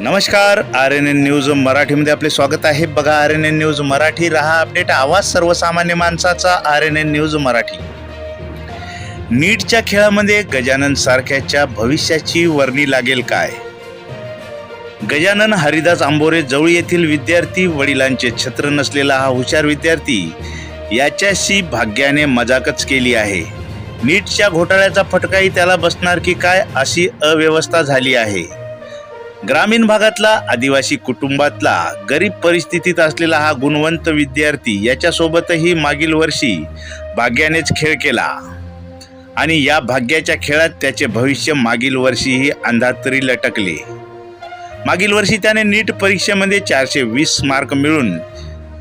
नमस्कार R N N news मराठीमध्ये आपले स्वागत आहे. बघा R N N news Marathi रहा अपडेट आवाज सर्वसामान्य माणसाचा R N N news Marathi. नीटच्या खेळामध्ये गजानन सारख्याच्या भविष्याची वर्णी लागेल काय? गजानन हरिदास आंबोरे जवळ येथील विद्यार्थी वडिलांचे छत्र नसलेला हा हुशार विद्यार्थी याच्याशी भाग्याने मजाकच केली आहे. नीटच्या घोटाळ्याचा फटकाही त्याला बसणार की काय अशी अव्यवस्था झाली आहे. ग्रामीण भागातला आदिवासी कुटुंबातला गरीब परिस्थितीत असलेला हा गुणवंत विद्यार्थी याच्यासोबतही मागील वर्षी भाग्यानेच खेळ केला. आणि या भाग्याच्या खेळात त्याचे भविष्य मागील वर्षीही अंधातरी लटकले. मागील वर्षी त्याने नीट परीक्षेमध्ये चारशे वीस मार्क मिळून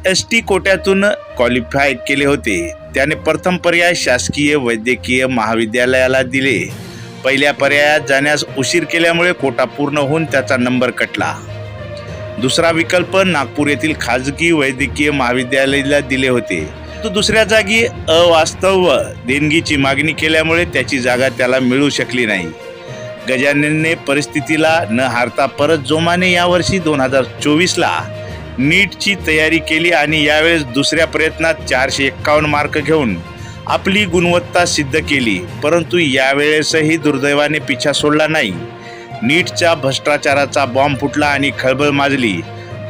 एस टी कोट्यातून क्वालिफाय केले होते. त्याने प्रथम पर्याय शासकीय वैद्यकीय महाविद्यालयाला दिले. पहिल्या पर्यायात जाण्यास उशीर केल्यामुळे कोटा पूर्ण होऊन त्याचा नंबर कटला. दुसरा विकल्प नागपूर येथील खाजगी वैद्यकीय महाविद्यालयाला दिले होते. तो दुसऱ्या जागी अवास्तव देणगीची मागणी केल्यामुळे त्याची जागा त्याला मिळू शकली नाही. गजाननने परिस्थितीला न हारता परत जोमाने यावर्षी दोन हजार चोवीसला नीटची तयारी केली आणि यावेळेस दुसऱ्या प्रयत्नात चारशे एक्कावन्न मार्क घेऊन आपली गुणवत्ता सिद्ध केली परंतु यावेळेसही दुर्दैवाने पिछा सोडला नाही. नीटच्या भ्रष्टाचाराचा बॉम्ब फुटला आणि खळबळ माजली.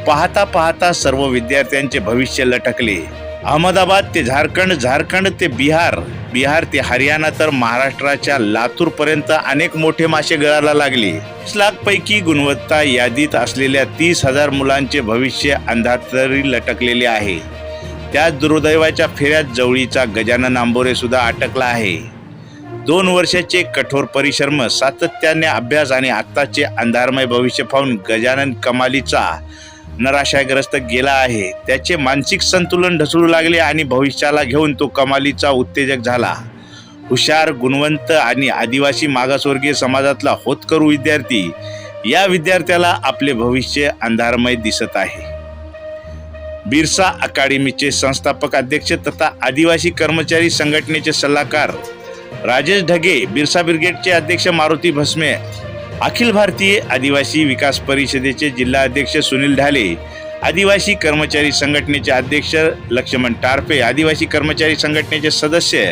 पाहता पाहता सर्व विद्यार्थ्यांचे भविष्य लटकले. अहमदाबाद ते झारखंड झारखंड ते बिहार बिहार ते हरियाणा तर महाराष्ट्राच्या लातूरपर्यंत अनेक मोठे मासे गळायला लागले. वीस गुणवत्ता यादीत असलेल्या तीस हजार मुलांचे भविष्य अंधातरी लटकलेले आहे. त्या दुर्दैवाच्या फेऱ्यात जवळीचा गजानन आंबोरे सुद्धा अटकला आहे. दोन वर्षाचे कठोर परिश्रम सातत्याने अभ्यास आणि आत्ताचे अंधारमय भविष्य पाहून गजानन कमालीचा नराशाग्रस्त गेला आहे. त्याचे मानसिक संतुलन ढसळू लागले आणि भविष्याला घेऊन तो कमालीचा उत्तेजक झाला. हुशार गुणवंत आणि आदिवासी मागासवर्गीय समाजातला होतकरू विद्यार्थी या विद्यार्थ्याला आपले भविष्य अंधारमय दिसत आहे. बिरसा अकादमीचे संस्थापक अध्यक्ष तथा आदिवासी कर्मचारी संघटनेचे सल्लागार. राजेश ढगे बिरसा ब्रिगेडचे अध्यक्ष मारुती भस्मे अखिल भारतीय आदिवासी विकास परिषदेचे जिल्हा अध्यक्ष सुनील ढाले आदिवासी कर्मचारी संघटनेचे अध्यक्ष लक्ष्मण टारफे आदिवासी कर्मचारी संघटनेचे सदस्य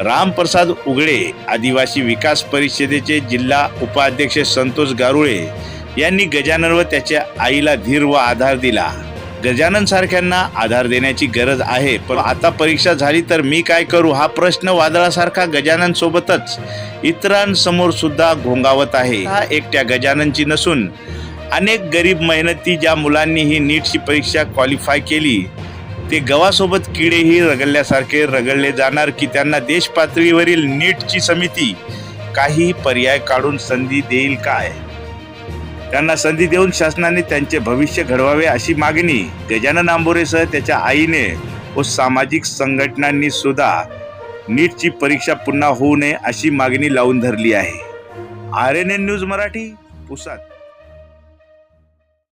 रामप्रसाद उगडे आदिवासी विकास परिषदेचे जिल्हा उपाध्यक्ष संतोष गारुळे यांनी गजानन व त्याच्या आईला धीर व आधार दिला. गजानन सारख्यांना आधार देण्याची गरज आहे. पण आता परीक्षा झाली तर मी काय करू? हा प्रश्न वादळासारखा गजानन सोबतच इतरांसमोर सुद्धा घोंगावत आहे. हा एकट्या गजाननची नसून अनेक गरीब मेहनती ज्या मुलांनी ही नीटची परीक्षा क्वालिफाय केली ते गव्हासोबत किडेही रगडल्यासारखे रगडले जाणार की त्यांना देशपातळीवरील नीटची समिती काही पर्याय काढून संधी देईल काय? त्यांना संधी देऊन शासनाने त्यांचे भविष्य घडवावे अशी मागणी गजानन आंबोरेसह त्याच्या आईने व सामाजिक संघटनांनी सुद्धा नीटची परीक्षा पुन्हा होऊ नये अशी मागणी लावून धरली आहे. R N N news Marathi Pusad.